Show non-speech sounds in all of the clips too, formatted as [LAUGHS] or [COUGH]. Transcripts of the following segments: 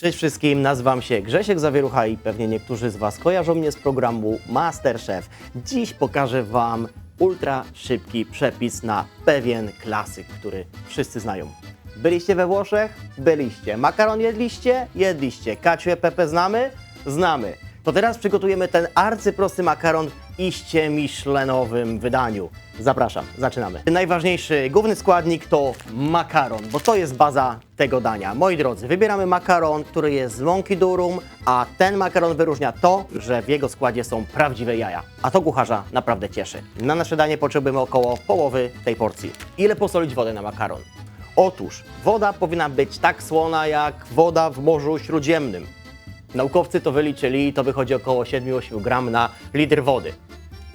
Cześć wszystkim, nazywam się Grzesiek Zawierucha i pewnie niektórzy z Was kojarzą mnie z programu Masterchef. Dziś pokażę Wam ultra szybki przepis na pewien klasyk, który wszyscy znają. Byliście we Włoszech? Byliście. Makaron jedliście? Jedliście. Cacio e pepe znamy? Znamy. To teraz przygotujemy ten arcyprosty makaron iście miszlenowym wydaniu. Zapraszam, zaczynamy. Najważniejszy główny składnik to makaron, bo to jest baza tego dania. Moi drodzy, wybieramy makaron, który jest z mąki durum, a ten makaron wyróżnia to, że w jego składzie są prawdziwe jaja. A to kucharza naprawdę cieszy. Na nasze danie potrzebujemy około połowy tej porcji. Ile posolić wodę na makaron? Otóż woda powinna być tak słona jak woda w Morzu Śródziemnym. Naukowcy to wyliczyli i to wychodzi około 7-8 gram na litr wody.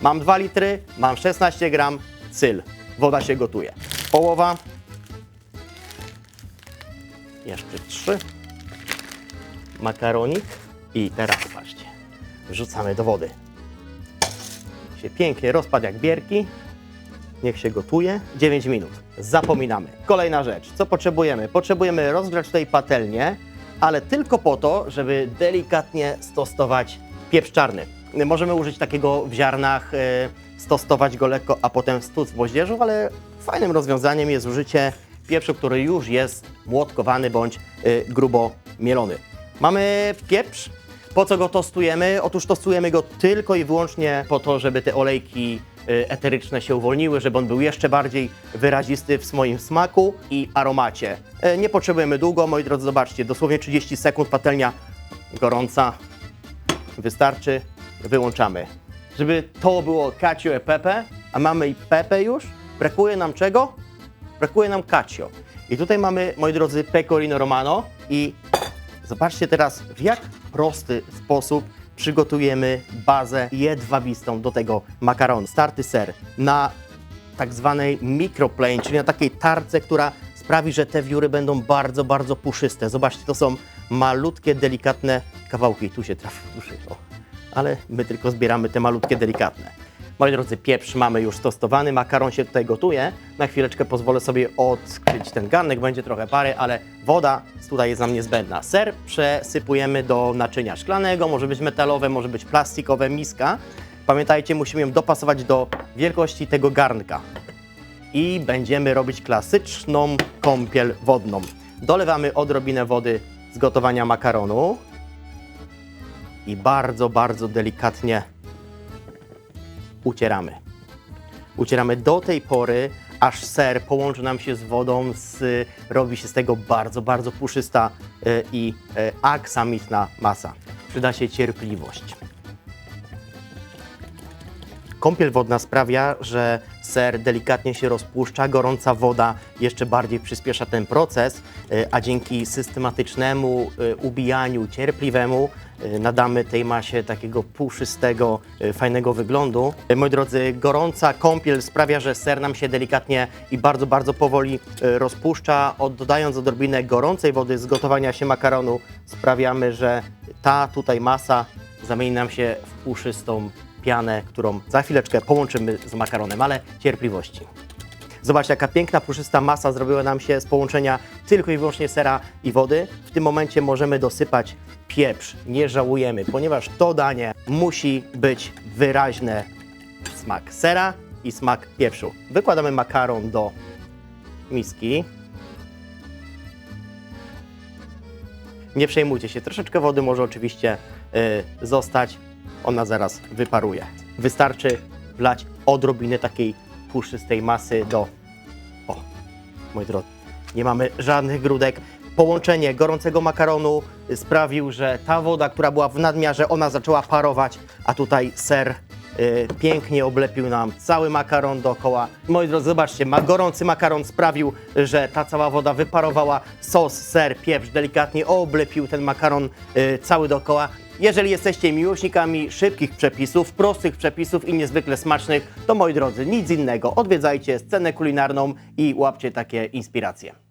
Mam 2 litry, mam 16 gram, cyl. Woda się gotuje. Połowa. Jeszcze 3. Makaronik. I teraz patrzcie. Wrzucamy do wody. Się pięknie rozpadł jak bierki. Niech się gotuje. 9 minut. Zapominamy. Kolejna rzecz. Co potrzebujemy? Potrzebujemy rozgrzać tutaj patelnię, ale tylko po to, żeby delikatnie stostować pieprz czarny. Możemy użyć takiego w ziarnach, e, stostować go lekko, a potem stłuc w moździerzu, ale fajnym rozwiązaniem jest użycie pieprzu, który już jest młotkowany bądź e, grubo mielony. Mamy pieprz. Po co go tostujemy? Otóż tostujemy go tylko i wyłącznie po to, żeby te olejki y, eteryczne się uwolniły, żeby on był jeszcze bardziej wyrazisty w swoim smaku i aromacie. E, Nie potrzebujemy długo, moi drodzy, zobaczcie, dosłownie 30 sekund, patelnia gorąca, wystarczy, wyłączamy. Żeby to było cacio e pepe, a mamy i pepe już, brakuje nam czego? Brakuje nam cacio. I tutaj mamy, moi drodzy, pecorino romano i Zobaczcie teraz, w jak prosty sposób przygotujemy bazę jedwabistą do tego makaronu. Starty ser na tak zwanej microplane, czyli na takiej tarce, która sprawi, że te wióry będą bardzo, bardzo puszyste. Zobaczcie, to są malutkie, delikatne kawałki. Tu się trafi [LAUGHS] duszy, o. ale my tylko zbieramy te malutkie, delikatne. Moi drodzy, pieprz mamy już stosowany, makaron się tutaj gotuje. Na chwileczkę pozwolę sobie odkryć ten garnek, będzie trochę pary, ale woda tutaj jest nam niezbędna. Ser przesypujemy do naczynia szklanego, może być metalowe, może być plastikowe, miska. Pamiętajcie, musimy ją dopasować do wielkości tego garnka. I będziemy robić klasyczną kąpiel wodną. Dolewamy odrobinę wody z gotowania makaronu i bardzo, bardzo delikatnie ucieramy. Ucieramy do tej pory, aż ser połączy nam się z wodą, z, robi się z tego bardzo, bardzo puszysta y, i y, aksamitna masa. Przyda się cierpliwość. Kąpiel wodna sprawia, że ser delikatnie się rozpuszcza, gorąca woda jeszcze bardziej przyspiesza ten proces, y, a dzięki systematycznemu y, ubijaniu cierpliwemu y, nadamy tej masie takiego puszystego, fajnego wyglądu. Moi drodzy, gorąca kąpiel sprawia, że ser nam się delikatnie i bardzo, bardzo powoli rozpuszcza. Od- Dodając odrobinę gorącej wody z gotowania się makaronu sprawiamy, że ta tutaj masa zamieni nam się w puszystą pianę, którą za chwileczkę połączymy z makaronem, ale cierpliwości. Zobaczcie, jaka piękna, puszysta masa zrobiła nam się z połączenia tylko i wyłącznie sera i wody. W tym momencie możemy dosypać pieprz, nie żałujemy, ponieważ to danie musi być wyraźne smak sera i smak pieprzu. Wykładamy makaron do miski. Nie przejmujcie się, troszeczkę wody może oczywiście y, zostać, ona zaraz wyparuje. Wystarczy wlać odrobinę takiej puszystej masy do... O, moi drodzy, nie mamy żadnych grudek. Połączenie gorącego makaronu sprawił, że ta woda, która była w nadmiarze, ona zaczęła parować, a tutaj ser y, pięknie oblepił nam cały makaron dookoła. Moi drodzy, zobaczcie, ma gorący makaron sprawił, że ta cała woda wyparowała, sos, ser, pieprz delikatnie oblepił ten makaron y, cały dookoła. Jeżeli jesteście miłośnikami szybkich przepisów, prostych przepisów i niezwykle smacznych, to moi drodzy, nic innego. Odwiedzajcie scenę kulinarną i łapcie takie inspiracje.